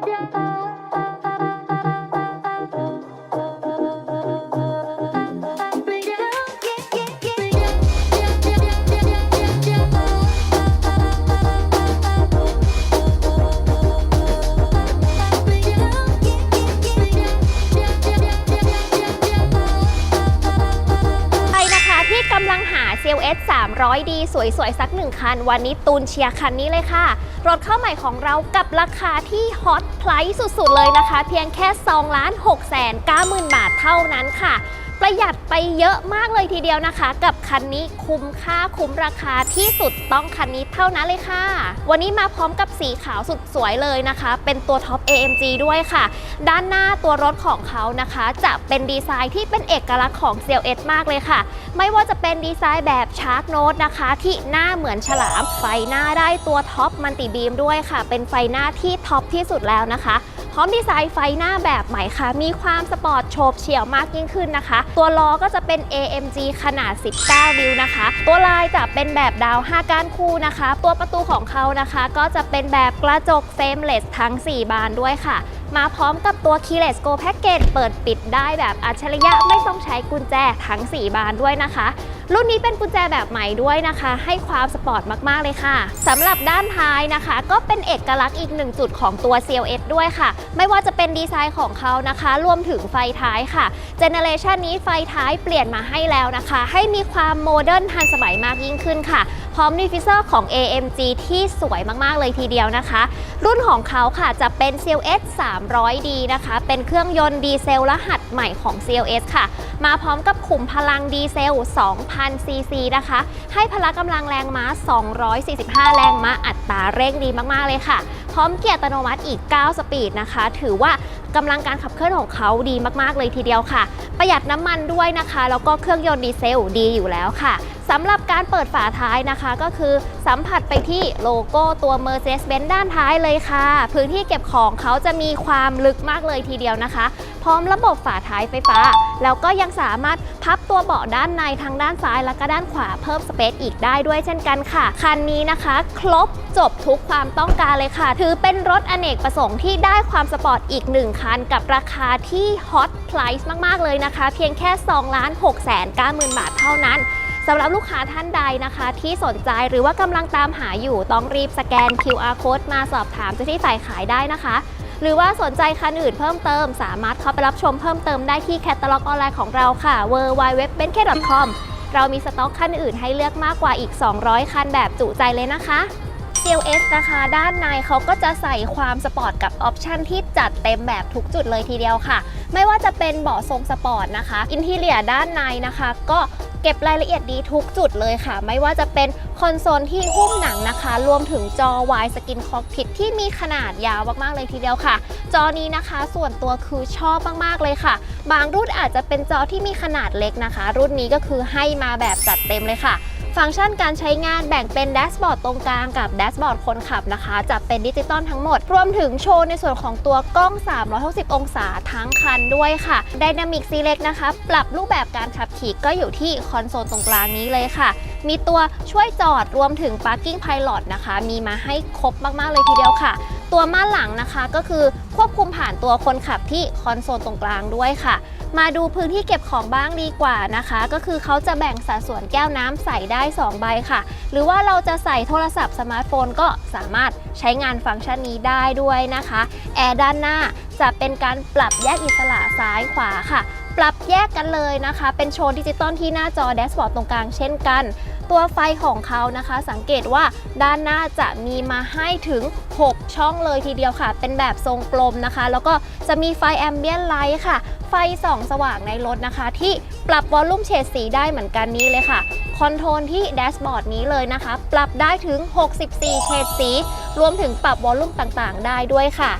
家 S 300D สวยๆ สักหนึ่งคัน วันนี้ตูนเชียร์คันนี้เลยค่ะ รถเข้าใหม่ของเรากับราคาที่ฮอตไพรส์สุดๆ เลยนะคะ เพียงแค่2ล้าน6แสน9หมื่นบาทเท่านั้นค่ะ ประหยัดไปเยอะมากเลยทีเดียวนะคะ กับคันนี้คุ้มค่าคุ้มราคาที่สุดต้องคันนี้เท่านั้นเลยค่ะ วันนี้มาพร้อมกับสีขาวสุดสวยเลยนะคะ เป็นตัวท็อป AMG ด้วยค่ะ ด้านหน้าตัวรถของเขานะคะ จะเป็นดีไซน์ที่เป็นเอกลักษณ์ของ CLS มากเลยค่ะ ไม่ว่าจะเป็นดีไซน์แบบชาร์กโน e นะคะ ที่หน้าเหมือนฉลามไฟหน้าได้ตัวท็อปมันติบีมด้วยค่ะ เป็นไฟหน้าที่ท็อปที่สุดแล้วนะคะ พร้อมดีไซน์ไฟหน้าแบบใหม่ค่ะ มีความสปอร์ตโฉบเฉี่ยวมากยิ่งขึ้นนะคะ ตัวล้อก็จะเป็น AMG ขนาด 19 นิ้วนะคะ ตัวลายจะเป็นแบบดาว 5 ก้านคู่นะคะ ตัวประตูของเขานะคะ ก็จะเป็นแบบกระจกเฟรมเลสทั้ง 4 บานด้วยค่ะ มาพร้อมกับตัว Keyless Go Package เปิดปิดได้แบบอัจฉริยะไม่ต้องใช้กุญแจทั้ง 4 บานด้วยนะคะ รุ่นนี้เป็นกุญแจแบบใหม่ด้วยนะคะ ให้ความสปอร์ตมากๆเลยค่ะสำหรับด้านท้ายนะคะ ก็เป็นเอกลักษณ์อีกหนึ่งจุดของตัว CLS ด้วยค่ะ ไม่ว่าจะเป็นดีไซน์ของเขานะคะ รวมถึงไฟท้ายค่ะเจเนเรชันนี้ไฟท้ายเปลี่ยนมาให้แล้วนะคะ ให้มีความโมเดิร์นทันสมัยมากยิ่งขึ้นค่ะ พร้อมดิฟฟิเซอร์ของ AMG ที่สวยมากๆเลยทีเดียวนะคะ รุ่นของเขาค่ะจะเป็น CLS 300D นะคะ เป็นเครื่องยนต์ดีเซลรหัสใหม่ของ CLS ค่ะ มาพร้อมกับขุมพลังดีเซล 2,000 ซีซีนะคะ ให้พละกำลังแรงม้า 245 แรงม้าอัตราเร่งดีมากๆเลยค่ะ พร้อมเกียร์อัตโนมัติอีก 9 สปีดนะคะ ถือว่ากำลังการขับเคลื่อนของเขาดีมากๆเลยทีเดียวค่ะ ประหยัดน้ำมันด้วยนะคะ แล้วก็เครื่องยนต์ดีเซลดีอยู่แล้วค่ะสำหรับการเปิดฝาท้ายนะคะก็คือสัมผัสไปที่โลโก้ตัว Mercedes-Benz ด้านท้ายเลยค่ะ พื้นที่เก็บของเขาจะมีความลึกมากเลยทีเดียวนะคะ พร้อมระบบฝาท้ายไฟฟ้า แล้วก็ยังสามารถพับตัวเบาะด้านในทั้งด้านซ้ายและก็ด้านขวาเพิ่มสเปซอีกได้ด้วยเช่นกันค่ะ คันนี้นะคะ ครบจบทุกความต้องการเลยค่ะ ถือเป็นรถอเนกประสงค์ที่ได้ความสปอร์ตอีกหนึ่งคันกับราคาที่ฮอตไพรส์มาก ๆ เลยนะคะ เพียงแค่2ล้าน6แสน9หมื่นบาทเท่านั้นสำหรับลูกค้าท่านใดนะคะ ที่สนใจหรือว่ากำลังตามหาอยู่ต้องรีบสแกน QR code มาสอบถามเจ้าที่ฝ่ายขายได้นะคะ หรือว่าสนใจคันอื่นเพิ่มเติม สามารถเข้าไปรับชมเพิ่มเติมได้ที่แคตตาล็อกออนไลน์ของเราค่ะ w w w b e n k c o m เรามีสต็อกคันอื่นให้เลือกมากกว่าอีก 200 คันแบบจุใจเลยนะคะ CLS นะคะด้านในเขาก็จะใส่ความสปอร์ตกับออปชันที่จัดเต็มแบบทุกจุดเลยทีเดียวค่ะ ไม่ว่าจะเป็นเบาะทรงสปอร์ตนะคะ อินทีเลียด้านในนะคะ ก็ เก็บรายละเอียดดีทุกจุดเลยค่ะ ไม่ว่าจะเป็นคอนโซลที่หุ้มหนังนะคะ รวมถึงจอวายสกินคอกพิทที่มีขนาดยาวมากๆเลยทีเดียวค่ะ จอนี้นะคะส่วนตัวคือชอบมากๆเลยค่ะ บางรุ่นอาจจะเป็นจอที่มีขนาดเล็กนะคะ รุ่นนี้ก็คือให้มาแบบจัดเต็มเลยค่ะ ฟังก์ชันการใช้งานแบ่งเป็นแดชบอร์ดตรงกลางกับแดชบอร์ดคนขับนะคะ จะเป็นดิจิตอลทั้งหมด รวมถึงโชว์ในส่วนของตัวกล้อง 360 องศาทั้งคันด้วยค่ะ Dynamic Select นะคะ ปรับรูปแบบการขับขี่ก็อยู่ที่คอนโซลตรงกลางนี้เลยค่ะ มีตัวช่วยจอดรวมถึง Parking Pilot นะคะ มีมาให้ครบมาก ๆ เลยทีเดียวค่ะ ตัวม่านหลังนะคะ ก็คือควบคุมผ่านตัวคนขับที่คอนโซลตรงกลางด้วยค่ะ มาดูพื้นที่เก็บของบ้างดีกว่านะคะ ก็คือเขาจะแบ่งสัดส่วนแก้วน้ำใส่ได้ 2 ใบค่ะ หรือว่าเราจะใส่โทรศัพท์สมาร์ทโฟนก็สามารถใช้งานฟังก์ชันนี้ได้ด้วยนะคะ แอร์ด้านหน้าจะเป็นการปรับแยกอิสระซ้ายขวาค่ะ ปรับแยกกันเลยนะคะ เป็นโชว์ดิจิตอลที่หน้าจอแดชบอร์ดตรงกลางเช่นกัน ตัวไฟของเขานะคะ สังเกตว่าด้านหน้าจะมีมาให้ถึง 6 ช่องเลยทีเดียวค่ะ เป็นแบบทรงกลมนะคะ แล้วก็จะมีไฟแอมเบียนไลท์ค่ะ ไฟส่องสว่างในรถนะคะ ที่ปรับวอลลุ่มเฉดสีได้เหมือนกันนี้เลยค่ะคอนโทรลที่แดชบอร์ดนี้เลยนะคะ ปรับได้ถึง 64 เฉดสี รวมถึงปรับวอลลุ่มต่างๆ ได้ด้วยค่ะ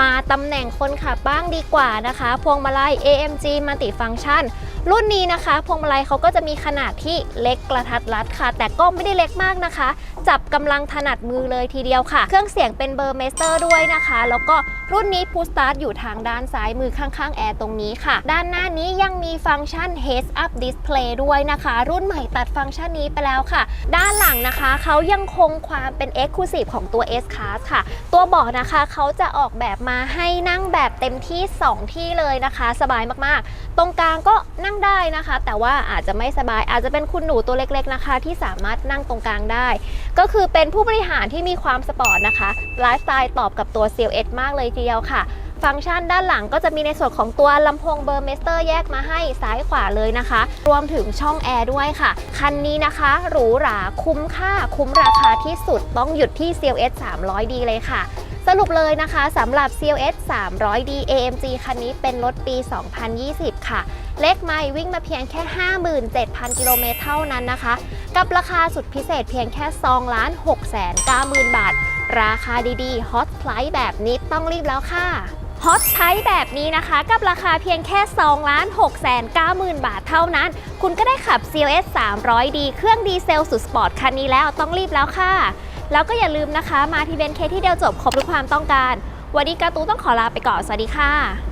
มาตำแหน่งคนขับบ้างดีกว่านะคะ พวงมาลัย AMG Multifunction รุ่นนี้นะคะ พวงมาลัยเขาก็จะมีขนาดที่เล็กกระทัดรัดค่ะ แต่ก็ไม่ได้เล็กมากนะคะจับกำลังถนัดมือเลยทีเดียวค่ะ เครื่องเสียงเป็นเบอร์เมสเตอร์ด้วยนะคะ แล้วก็รุ่นนี้พูสตาร์ทอยู่ทางด้านซ้ายมือข้างๆแอร์ตรงนี้ค่ะ ด้านหน้านี้ยังมีฟังก์ชัน Heads Up Display ด้วยนะคะ รุ่นใหม่ตัดฟังก์ชันนี้ไปแล้วค่ะ ด้านหลังนะคะเขายังคงความเป็น Exclusive ของตัว S Class ค่ะ ตัวเบาะนะคะเขาจะออกแบบมาให้นั่งแบบเต็มที่ 2 ที่เลยนะคะ สบายมากๆ ตรงกลางก็นั่งได้นะคะ แต่ว่าอาจจะไม่สบายอาจจะเป็นคุณหนูตัวเล็กๆนะคะ ที่สามารถนั่งตรงกลางได้ก็คือเป็นผู้บริหารที่มีความสปอร์ตนะคะไลฟ์สไตล์ตอบกับตัว CLS มากเลยทีเดียวค่ะ ฟังก์ชันด้านหลังก็จะมีในส่วนของตัวลำโพงเบอร์เมสเตอร์แยกมาให้ซ้ายขวาเลยนะคะ รวมถึงช่องแอร์ด้วยค่ะ คันนี้นะคะหรูหราคุ้มค่า คุ้มราคาที่สุดต้องหยุดที่ CLS 300D เลยค่ะสรุปเลยนะคะสำหรับ CLS 300D AMG คันนี้เป็นรถปี 2020 ค่ะ เลขไม่วิ่งมาเพียงแค่ 57,000 กิโลเมตรเท่านั้นนะคะ กับราคาสุดพิเศษเพียงแค่2ล้าน6 9 0 0 0 0 บาท ราคาดีๆฮอตไ i แบบนี้ต้องรีบแล้วค่ะฮอตไ i แบบนี้นะคะ กับราคาเพียงแค่ 2 ล้าน6 9 0 0 0 0 บาทเท่านั้น คุณก็ได้ขับ CLS 300D เครื่องดีเซลสุดสปอร์ตคันนี้แล้วต้องรีบแล้วค่ะ แล้วก็อย่าลืมนะคะ มาที่เบนเคที่เดียวจบครบทุกความต้องการ วันนี้การ์ตูต้องขอลาไปก่อน สวัสดีค่ะ